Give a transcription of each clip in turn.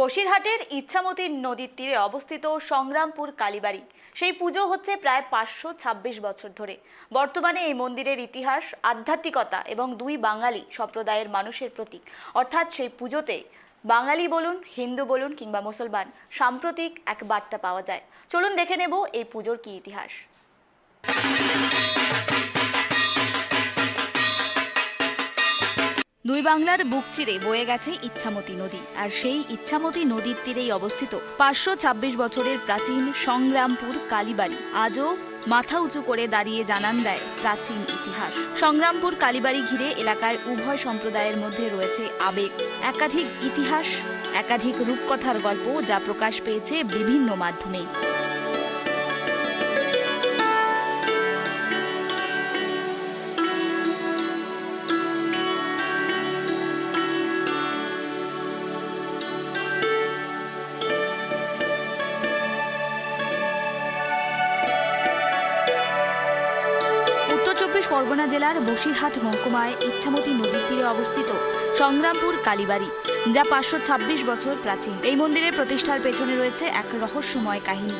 বসিরহাটের ইচ্ছামতী নদীর তীরে অবস্থিত সংগ্রামপুর কালীবাড়ি। সেই পুজো হচ্ছে প্রায় পাঁচশো ছাব্বিশ বছর ধরে। বর্তমানে এই মন্দিরের ইতিহাস, আধ্যাত্মিকতা এবং দুই বাঙালি সম্প্রদায়ের মানুষের প্রতীক। অর্থাৎ সেই পুজোতে বাঙালি বলুন, হিন্দু বলুন কিংবা মুসলমান, সাম্প্রতিক এক বার্তা পাওয়া যায়। চলুন দেখে নেব এই পুজোর কি ইতিহাস। দুই বাংলার বুক চিরে বয়ে গেছে ইচ্ছামতী নদী, আর সেই ইচ্ছামতী নদীর তীরেই অবস্থিত পাঁচশো ছাব্বিশ বছরের প্রাচীন সংগ্রামপুর কালীবাড়ি। আজও মাথা উঁচু করে দাঁড়িয়ে জানান দেয় প্রাচীন ইতিহাস। সংগ্রামপুর কালীবাড়ি ঘিরে এলাকায় উভয় সম্প্রদায়ের মধ্যে রয়েছে আবেগ। একাধিক ইতিহাস, একাধিক রূপকথার গল্প যা প্রকাশ পেয়েছে বিভিন্ন মাধ্যমে। পরগনা জেলার বসিরহাট মহকুমায় ইচ্ছামতী নদীর তীরে অবস্থিত সংগ্রামপুর কালীবাড়ি, যা পাঁচশো ছাব্বিশ বছর প্রাচীন। এই মন্দিরের প্রতিষ্ঠার পেছনে রয়েছে এক রহস্যময় কাহিনী,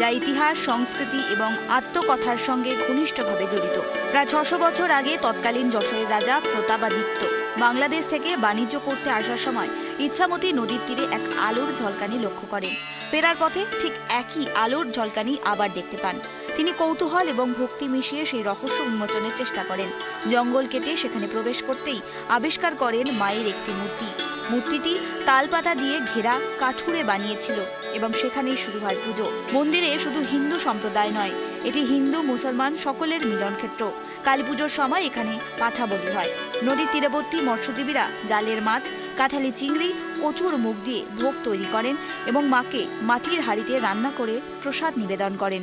যা ইতিহাস, সংস্কৃতি এবং আত্মকথার সঙ্গে ঘনিষ্ঠভাবে জড়িত। প্রায় ছশো বছর আগে তৎকালীন যশোরের রাজা প্রতাপাদিত্য বাংলাদেশ থেকে বাণিজ্য করতে আসার সময় ইচ্ছামতী নদীর তীরে এক আলোর ঝলকানি লক্ষ্য করেন। ফেরার পথে ঠিক একই আলোর ঝলকানি আবার দেখতে পান। তিনি কৌতূহল এবং ভক্তি মিশিয়ে সেই রহস্য উন্মোচনের চেষ্টা করেন। জঙ্গল কেটে সেখানে প্রবেশ করতেই আবিষ্কার করেন মায়ের একটি মূর্তি। মূর্তিটি তালপাতা দিয়ে ঘেরা কাঠুরে বানিয়েছিল এবং সেখানেই শুরু হয় পুজো। মন্দিরে শুধু হিন্দু সম্প্রদায় নয়, এটি হিন্দু, মুসলমান সকলের মিলনক্ষেত্র কালী পুজোর সময় এখানে পাঠা বলি হয়। নদীর তীরবর্তী মৎস্যজীবীরা জালের মাছ, কাঁঠালি চিংড়ি, কচুর মুখ দিয়ে ভোগ তৈরি করেন এবং মাকে মাটির হাঁড়িতে রান্না করে প্রসাদ নিবেদন করেন।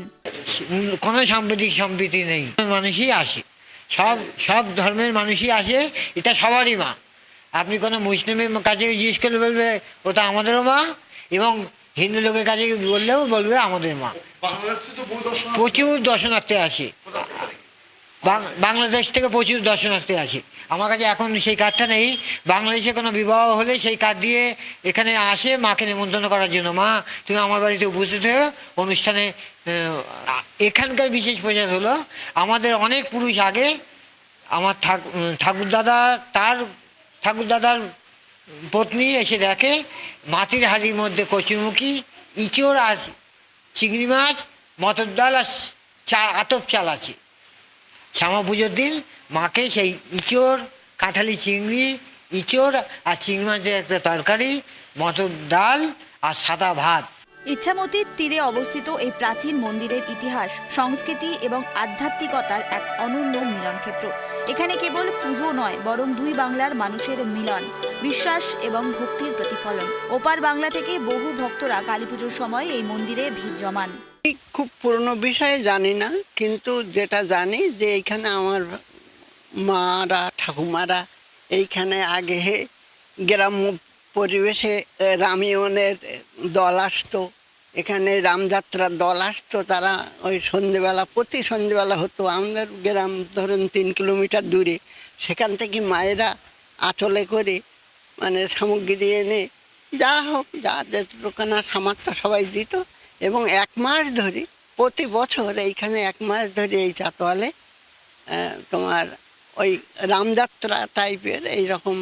কোনো সাম্প্রতিক সম্প্রীতি নেই। মানুষই আসে। সব সব ধর্মের মানুষই আসে। এটা সবারই মা। আপনি কোনো মুসলিমের কাছে জিজ্ঞেস করলে বলবে ওটা আমাদেরও মা। এবং হিন্দু লোকের কাছে বললেও বলবে আমাদের মা। প্রচুর দর্শনার্থী আসে। বাংলাদেশ থেকে প্রচুর দর্শনার্থী আসে আমার কাছে এখন সেই কার্ডটা নেই। বাংলাদেশে কোনো বিবাহ হলে সেই কার্ড দিয়ে এখানে আসে মাকে নিমন্ত্রণ করার জন্য। মা তুমি আমার বাড়িতে উপস্থিত হয়ে অনুষ্ঠানে এখানকার বিশেষ প্রচার হলো। আমাদের অনেক পুরুষ আগে আমার ঠাক- উম, ঠাকুরদাদা তার ঠাকুরদাদার পত্নী এসে দেখে মাটির হাড়ির মধ্যে কচুরমুখী ইঁচড় আর চিংড়ি মাছ মটর ডাল আর চা আতপ চাল আছে। শ্যামা পুজোর দিন মাকে সেই ইঁচড়, কাঁঠালি চিংড়ি, ইঁচড় আর চিংড়ি মাছের একটা তরকারি, মটর ডাল আর সাদা ভাত। ইচ্ছামতির তীরে অবস্থিত এই প্রাচীন মন্দিরের ইতিহাস, সংস্কৃতি এবং আধ্যাত্মিকতার এক অনন্য মিলনক্ষেত্র। এখানে কেবল পুজো নয়, বরং দুই বাংলার মানুষের মিলন, বিশ্বাস এবং ভক্তির প্রতিফলন। ওপার বাংলা থেকে বহু ভক্তরা কালীপুজোর সময় এই মন্দিরে ভিড় জমান। খুব পুরনো বিষয়ে জানি না, কিন্তু যেটা জানি যে এইখানে আমার মারা, ঠাকুমারা এইখানে আগে গ্রাম্য পরিবেশে রামিয়নের দল আসতো, এখানে রামযাত্রার দল আসতো, তারা ওই সন্ধেবেলা, প্রতি সন্ধেবেলা হতো, আমাদের গ্রাম ধরুন তিন কিলোমিটার দূরে, সেখান থেকে মায়েরা আঁচলে করে মানে সামগ্রী এনে, যা হোক, যা যে যেটুকানা সামর্থ্য সবাই দিত এবং এক মাস ধরে প্রতি বছর এইখানে এক মাস ধরে এই চাতোয়ালে তোমার ওই রামযাত্রা টাইপের এইরকম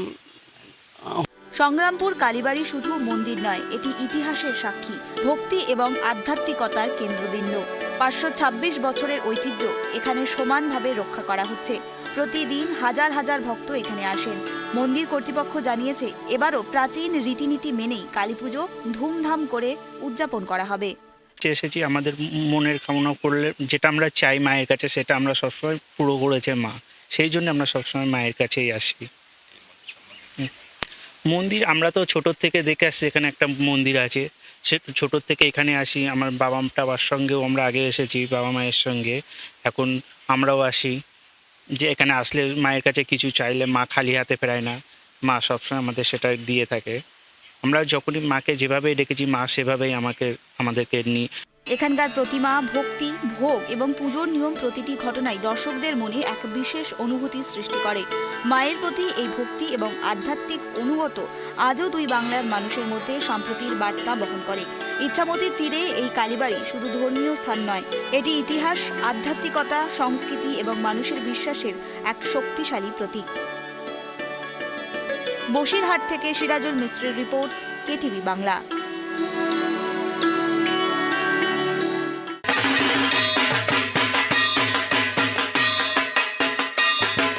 সংগ্রামপুর কালীবাড়ি শুধু মন্দির নয়, এটি ইতিহাসের সাক্ষী, ভক্তি এবং আধ্যাত্মিকতার কেন্দ্রবিন্দু। পাঁচশো ছাব্বিশ বছরের ঐতিহ্য এখানে সমানভাবে রক্ষা করা হচ্ছে। প্রতিদিন হাজার হাজার ভক্ত এখানে আসেন। মন্দির কর্তৃপক্ষ জানিয়েছে, এবারও প্রাচীন রীতিনীতি মেনেই কালীপুজো ধুমধাম করে উদযাপন করা হবে। যে এসেছি, আমাদের মনের কামনা করলে যেটা আমরা চাই মায়ের কাছে, সেটা আমরা সবসময় পুরো করেছে মা। সেই জন্য আমরা সবসময় মায়ের কাছেই আসি। মন্দির, আমরা তো ছোটোর থেকে দেখে আসছি, এখানে একটা মন্দির আছে। সে ছোটোর থেকে এখানে আসি, আমার বাবা টাবার সঙ্গেও আমরা আগে এসেছি, বাবা মায়ের সঙ্গে। এখন আমরাও আসি, যে এখানে আসলে মায়ের কাছে কিছু চাইলে মা খালি হাতে ফেরায় না। মা সবসময় আমাদের সেটা দিয়ে থাকে। আমরা যখনই মাকে যেভাবে ডেকেছি, মা সেভাবেই আমাকে, আমাদেরকে নিয়ে এখানকার প্রতিমা, ভক্তি, ভোগ এবং পুজোর নিয়ম প্রতিটি ঘটনায় দর্শকদের মনে এক বিশেষ অনুভূতি সৃষ্টি করে। মায়ের প্রতি এই ভক্তি এবং আধ্যাত্মিক অনুগত আজও দুই বাংলার মানুষের মধ্যে সম্প্রতির বার্তা বহন করে। ইচ্ছামতির তীরে এই কালীবাড়ি শুধু ধর্মীয় স্থান নয়, এটি ইতিহাস, আধ্যাত্মিকতা, সংস্কৃতি এবং মানুষের বিশ্বাসের এক শক্তিশালী প্রতীক। বসিরহাট থেকে সিরাজুল মিস্ত্রির রিপোর্ট কেটিভি বাংলা।